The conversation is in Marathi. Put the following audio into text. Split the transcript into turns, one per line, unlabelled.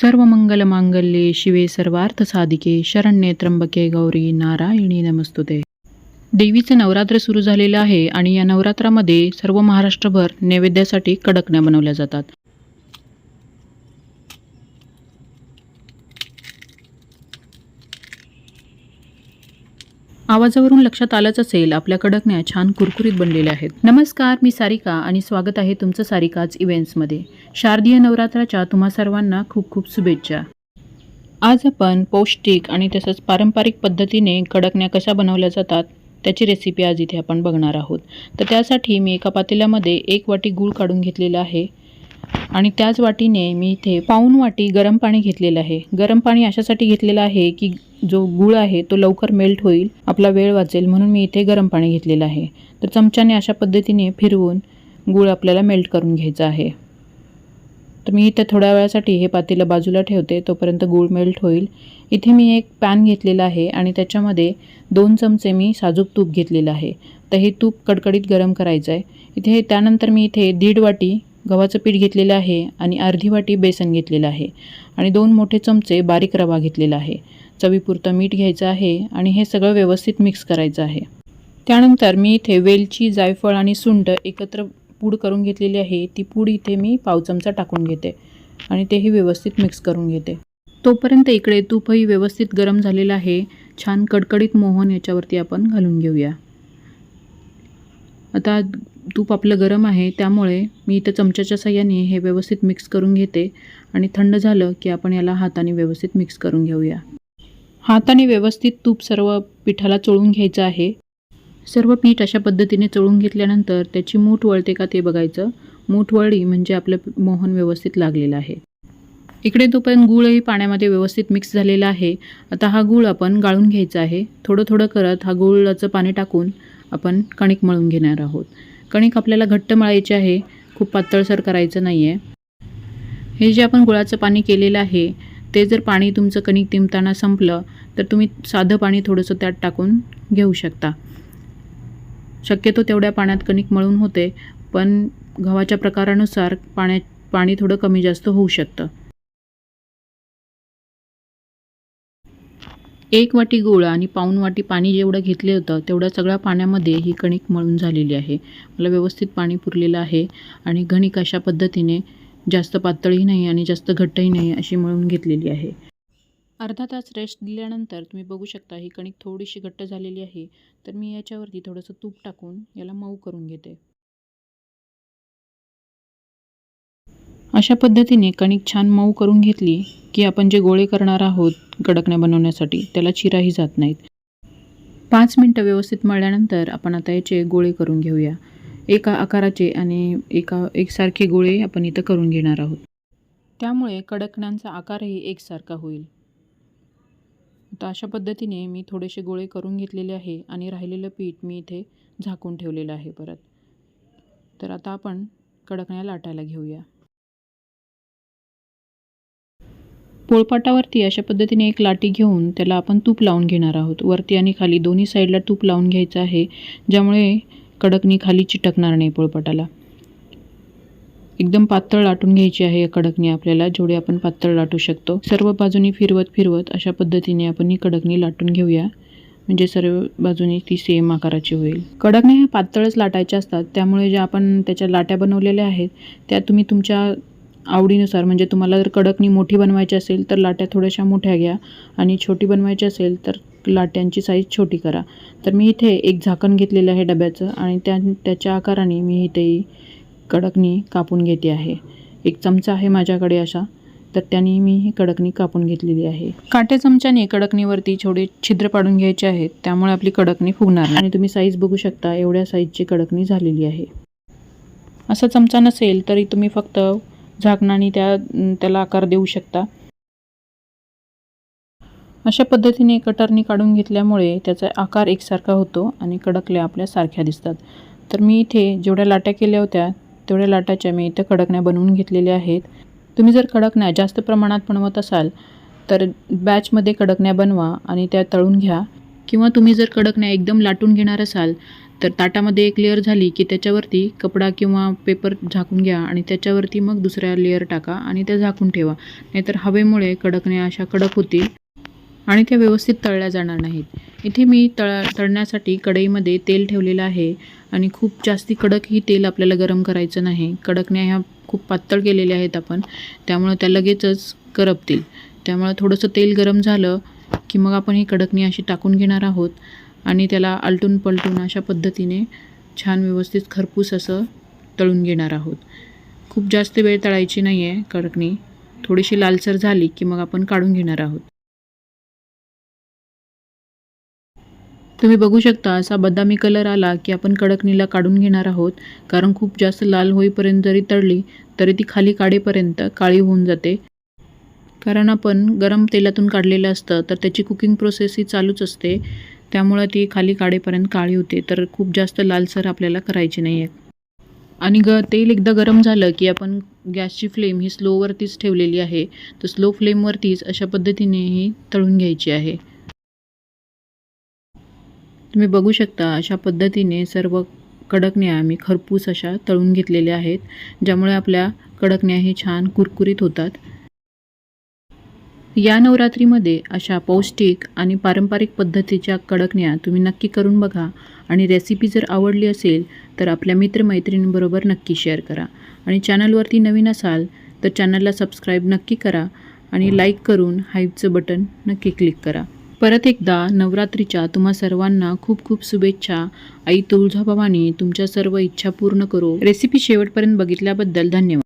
सर्व मंगल मांगल्ये शिवे सर्वार्थ साधिके शरण्ये त्र्यंबके गौरी नारायणी नमस्तुते देवीचं नवरात्र सुरू झालेलं आहे आणि या नवरात्रामध्ये सर्व महाराष्ट्रभर नैवेद्यासाठी कडकण्या बनवल्या जातात. आवाजावरून लक्षात आलंच असेल आपल्या कडकण्या छान कुरकुरीत बनलेल्या आहेत. नमस्कार मी सारिका आणि स्वागत आहे तुमचं सारिकाच इव्हेंट्समध्ये शारदीय नवरात्राच्या तुम्हा सर्वांना खूप खूप शुभेच्छा. आज आपण पौष्टिक आणि तसंच पारंपरिक पद्धतीने कडकण्या कशा बनवल्या जातात त्याची रेसिपी आज इथे आपण बघणार आहोत. तर त्यासाठी मी एका पातेल्यामध्ये एक वाटी गूळ काढून घेतलेला आहे. आणि त्याच वाटीने मी इथे पाऊन वाटी गरम पाणी घेतलेलं आहे. गरम पाणी अशासाठी घेतलेलं आहे की जो गूळ आहे तो लवकर मेल्ट होईल आपला वेळ वाचेल म्हणून मी इथे गरम पाणी घेतलेलं आहे. तर चमच्याने अशा पद्धतीने फिरवून गूळ आपल्याला मेल्ट करून घ्यायचा आहे. तर मी इथे थोड्या वेळासाठी हे पातेलं बाजूला ठेवते तोपर्यंत गूळ मेल्ट होईल. इथे मी एक पॅन घेतलेला आहे आणि त्याच्यामध्ये दोन चमचे मी साजूक तूप घेतलेलं आहे. तर हे तूप कडकडीत गरम करायचं आहे इथे त्यानंतर मी इथे दीड वाटी गव्हाचं पीठ घेतलेलं आहे आणि अर्धी वाटी बेसन घेतलेलं आहे आणि दोन मोठे चमचे बारीक रवा घेतलेला आहे. चवीपुरतं मीठ घ्यायचं आहे आणि हे सगळं व्यवस्थित मिक्स करायचं आहे. त्यानंतर मी इथे वेलची जायफळ आणि सुंड एकत्र पूड करून घेतलेली आहे. ती पूड इथे मी पाव चमचा टाकून घेते आणि तेही व्यवस्थित मिक्स करून घेते. तोपर्यंत इकडे तूपही व्यवस्थित गरम झालेलं आहे. छान कडकडीत मोहन याच्यावरती आपण घालून घेऊया. आता तूप आपलं गरम आहे त्यामुळे मी इथं चमच्याच्या साह्याने हे व्यवस्थित मिक्स करून घेते आणि थंड झालं की आपण याला हाताने व्यवस्थित मिक्स करून घेऊया. हाताने व्यवस्थित तूप सर्व पिठाला चोळून घ्यायचं आहे. सर्व पीठ अशा पद्धतीने चोळून घेतल्यानंतर त्याची मूठ वळते का ते बघायचं. मूठ वळली म्हणजे आपलं मोहन व्यवस्थित लागलेलं आहे. इकडे तोपर्यंत गूळही पाण्यामध्ये व्यवस्थित मिक्स झालेला आहे. आता हा गूळ आपण गाळून घ्यायचा आहे. थोडं थोडं करत हा गुळाचं पाणी टाकून आपण कणिक मळून घेणार आहोत. कणिक आपल्याला घट्ट मळायची आहे. खूप पातळसर करायचं नाही आहे हे जे आपण गुळाचं पाणी केलेलं आहे ते जर पाणी तुमचं कणिक तिमताना संपलं तर तुम्ही साधं पाणी थोडंसं त्यात टाकून घेऊ शकता. शक्यतो तेवढ्या पाण्यात कणिक मळून होते पण गव्हाच्या प्रकारानुसार पाण्यात पाणी थोडं कमी जास्त होऊ शकतं. एक वाटी गोळा आणि पाऊण वाटी पाणी जेवढं घेतले होतं तेवढ्या सगळ्या पाण्यामध्ये ही कणिक मळून झालेली आहे. मला व्यवस्थित पाणी पुरलेलं आहे आणि घणिक अशा पद्धतीने जास्त पातळही नाही आणि जास्त घट्टही नाही अशी मळून घेतलेली आहे. अर्धा तास रेस्ट दिल्यानंतर तुम्ही बघू शकता ही कणिक थोडीशी घट्ट झालेली आहे. तर मी याच्यावरती थोडंसं तूप टाकून याला मऊ करून घेते. अशा पद्धतीने कणिक छान मऊ करून घेतली की आपण जे गोळे करणार आहोत कडकण्या बनवण्यासाठी त्याला चिराही जात नाहीत. पाच मिनटं व्यवस्थित मळल्यानंतर आपण आता याचे गोळे करून घेऊया. एका आकाराचे आणि एका एकसारखे गोळे आपण इथं करून घेणार आहोत. त्यामुळे कडकण्यांचा आकारही एकसारखा होईल. आता अशा पद्धतीने मी थोडेसे गोळे करून घेतलेले आहे आणि राहिलेलं पीठ मी इथे झाकून ठेवलेलं आहे परत. तर आता आपण कडकण्या लाटायला घेऊया. पोळपाटावरती अशा पद्धतीने एक लाटी घेऊन त्याला आपण तूप लावून घेणार आहोत. वरती आणि खाली दोन्ही साईडला तूप लावून घ्यायचं आहे ज्यामुळे कडकनी खाली चिटकणार नाही पोळपाटाला. एकदम पातळ लाटून घ्यायची आहे कडकणी आपल्याला जेवढी आपण पातळ लाटू शकतो. सर्व बाजूनी फिरवत फिरवत अशा पद्धतीने आपण ही कडकणी लाटून घेऊया. म्हणजे सर्व बाजूनी ती सेम आकाराची होईल. कडकण्या ह्या पातळच लाटायच्या असतात त्यामुळे ज्या आपण त्याच्या लाट्या बनवलेल्या आहेत त्या तुम्ही तुमच्या आवडीनुसार म्हणजे तुम्हाला जर कडकनी मोठी बनवायची असेल तर लाट्या थोड्याशा मोठ्या घ्या. आणि छोटी बनवायची असेल तर लाट्यांची साईज छोटी करा. तर मी इथे एक झाकण घेतलेलं आहे डब्याचं आणि त्या त्याच्या आकाराने मी इथे कडकनी कापून घेते आहे. एक चमचा आहे माझ्याकडे अशा तर त्याने मी ही कडकणी कापून घेतलेली आहे. काट्या चमच्याने कडकणीवरती छोटे छिद्र पाडून घ्यायचे आहेत त्यामुळे आपली कडकणी फुगणार आणि तुम्ही साईज बघू शकता एवढ्या साईजची कडकणी झालेली आहे. असा चमचा नसेल तरी तुम्ही फक्त झाकणाने त्या त्याला आकार देऊ शकता. अशा पद्धतीने कटरनी काढून घेतल्यामुळे त्याचा आकार एकसारखा होतो आणि कडकल्या आपल्या सारख्या दिसतात. तर मी इथे जेवढ्या लाट्या केल्या होत्या तेवढ्या लाटाच्या मी इथं कडकण्या बनवून घेतलेल्या आहेत. तुम्ही जर कडकण्या जास्त प्रमाणात बनवत असाल तर बॅचमध्ये कडकण्या बनवा आणि त्या तळून घ्या. किंवा तुम्ही जर कडकण्या एकदम लाटून घेणार असाल तर ताटामध्ये एक लेअर झाली की त्याच्यावरती कपडा किंवा पेपर झाकून घ्या आणि त्याच्यावरती मग दुसऱ्या लेअर टाका आणि त्या झाकून ठेवा. नाहीतर हवेमुळे कडकण्या अशा कडक होतील आणि त्या व्यवस्थित तळल्या जाणार नाहीत. इथे मी तळ तळण्यासाठी कढईमध्ये तेल ठेवलेलं आहे आणि खूप जास्ती कडकही तेल आपल्याला गरम करायचं नाही. कडकण्या ह्या खूप पातळ केलेल्या आहेत आपण त्यामुळं त्या लगेचच करपतील. त्यामुळं थोडंसं तेल गरम झालं की मग आपण ही कडकणी अशी टाकून घेणार आहोत. आणि त्याला आलटून पलटून अशा पद्धतीने छान व्यवस्थित खरपूस असं तळून घेणार आहोत. खूप जास्त वेळ तळायची नाही आहे कडकणी. थोडीशी लालसर झाली की मग आपण काढून घेणार आहोत. तुम्ही बघू शकता असा बदामी कलर आला की आपण कडकणीला काढून घेणार आहोत. कारण खूप जास्त लाल होईपर्यंत जरी तळली तरी ती खाली काढेपर्यंत काळी होऊन जाते. कारण आपण गरम तेलातून काढलेलं असतं तर त्याची कुकिंग प्रोसेस ही चालूच असते. त्यामुळं ती खाली काढेपर्यंत काळी होते. तर खूप जास्त लालसर आपल्याला करायची नाही आहे आणि ग तेल एकदा गरम झालं की आपण गॅसची फ्लेम ही स्लोवरतीच ठेवलेली आहे. तर स्लो फ्लेमवरतीच अशा पद्धतीने ही तळून घ्यायची आहे. तुम्ही बघू शकता अशा पद्धतीने सर्व कडकण्या मी खरपूस अशा तळून घेतलेल्या आहेत ज्यामुळे आपल्या कडकण्या हे छान कुरकुरीत होतात. या नवरात्रीमध्ये अशा पौष्टिक आणि पारंपरिक पद्धतीच्या कडकण्या तुम्ही नक्की करून बघा. आणि रेसिपी जर आवडली असेल तर आपल्या मित्रमैत्रिणींबरोबर नक्की शेअर करा. आणि चॅनलवरती नवीन असाल तर चॅनलला सबस्क्राईब नक्की करा आणि लाईक करून हाईपचं बटन नक्की क्लिक करा. परत एकदा नवरात्रीच्या तुम्हा सर्वांना खूप खूप शुभेच्छा. आई तुळजाभवानी तुमच्या सर्व इच्छा पूर्ण करो. रेसिपी शेवटपर्यंत बघितल्याबद्दल धन्यवाद.